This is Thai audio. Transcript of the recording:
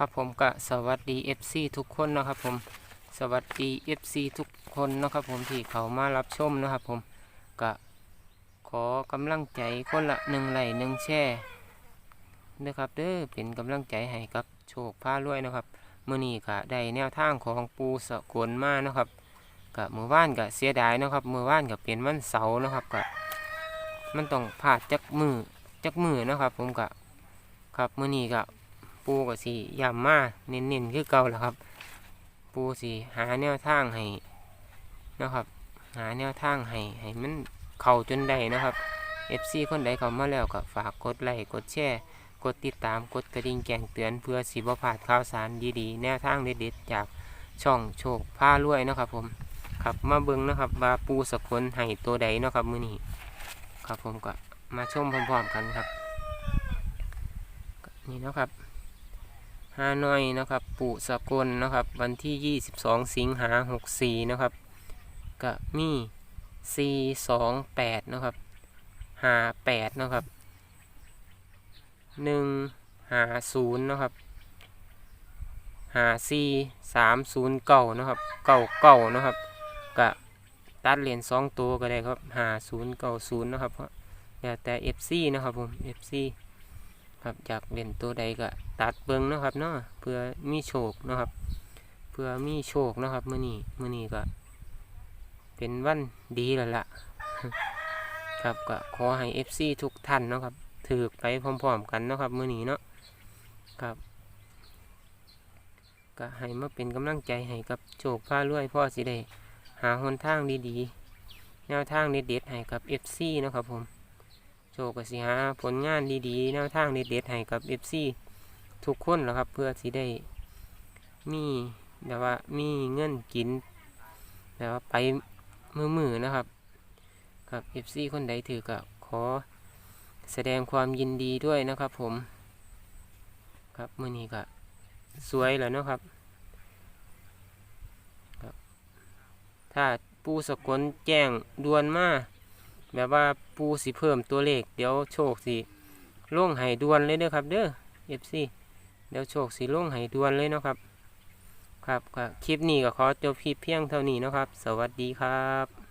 ครับผมก็สวัสดี FC ทุกคนนะครับผมสวัสดี FC ทุกคนนะครับผมที่เขามารับชมนะครับผมก็ขอกำลังใจคนละหนึ่งไหลหนึ่งแช่นะครับเด้อเป็นกำลังใจให้กับโชคพารวยนะครับเมื่อนี้ก็ได้แนวทางของปูสกลมานะครับก็มือว่านก็เสียดายนะครับมือว่านก็เป็นวันเสาร์นะครับก็มันต้องพลาจักมือจักมือนะครับ ผมก็ครับเมื่อนี้ก็ ปูก็สิย้ำมาเน้นๆคือเก่าแหล้วครับ ปูสิหาแนวทางให้นะครับ หาแนวทางให้ให้มันเข้าจนได้นะครับ FC คนใดเข้ามาแล้วก็ฝากกดไลค์กดแชร์กดติดตามกดกระดิ่งแจ้งเตือนเพื่อสิบ่พลาดข่าวสารดีๆ แนวทางเด็ดๆจากช่องโชคผ้ารวยนะครับผมครับมาเบิ่งนะครับว่าปูสกลให้ตัวใดนะครับมือนี้ครับผมก็มาชมพร้อมๆกันครับ นี่นะครับ ฮานอยนะครับ ปุสกลนะครับ วันที่ 22 สิงหา64 นะครับก็มี428 นะครับ58นะครับ150นะครับ54 309นะครับ99นะครับก็ตัดเหรียญ2ตัวก็ได้ครับ5090นะครับเพราะแล้วแต่ FC นะครับผม FC ครับอยากเล่นตัวใดก็ตัดเบิ้งนะครับเนาะเพื่อมีโชคนะครับ เพื่อมีโชคนะครับมื้อนี้มื้อนี้ก็ เป็นวันดีแล้วล่ะ ครับก็ขอให้ FC ทุกท่านนะครับถือไปพร้อมๆกันนะครับมื้อนี้เนาะครับก็ให้มาเป็นกำลังใจให้กับโชคพารวยพ่อสิได้หาหนทางดีๆ แนวทางเด็ดๆให้กับ FC นะครับผม โชคก็สิหาผลงานดีๆแนวทางเด็ดๆให้กับ FC ทุกคนแหล้วครับ เพื่อสิได้มีแบบว่ามีเงินกินแบบว่าไปมือมือๆนะครับครับ FC คนใดถือก็ขอแสดงความยินดีด้วยนะครับผม ครับมื่อนี้ก็สวยแล้วนะครับครับ ถ้าปูสกลแจ้งด่วนมา แบบว่าปูสิเพิ่มตัวเลข เดี๋ยวโชคสิลงไห้ดวนเลยเด้อครับ เด้อเอฟซีเดี๋ยวโชคสิลงไห้ดวนเลยเนาะครับ ครับก็คลิปนี้ก็ขอจบคลิปเพียงเท่านี้นะครับ สวัสดีครับ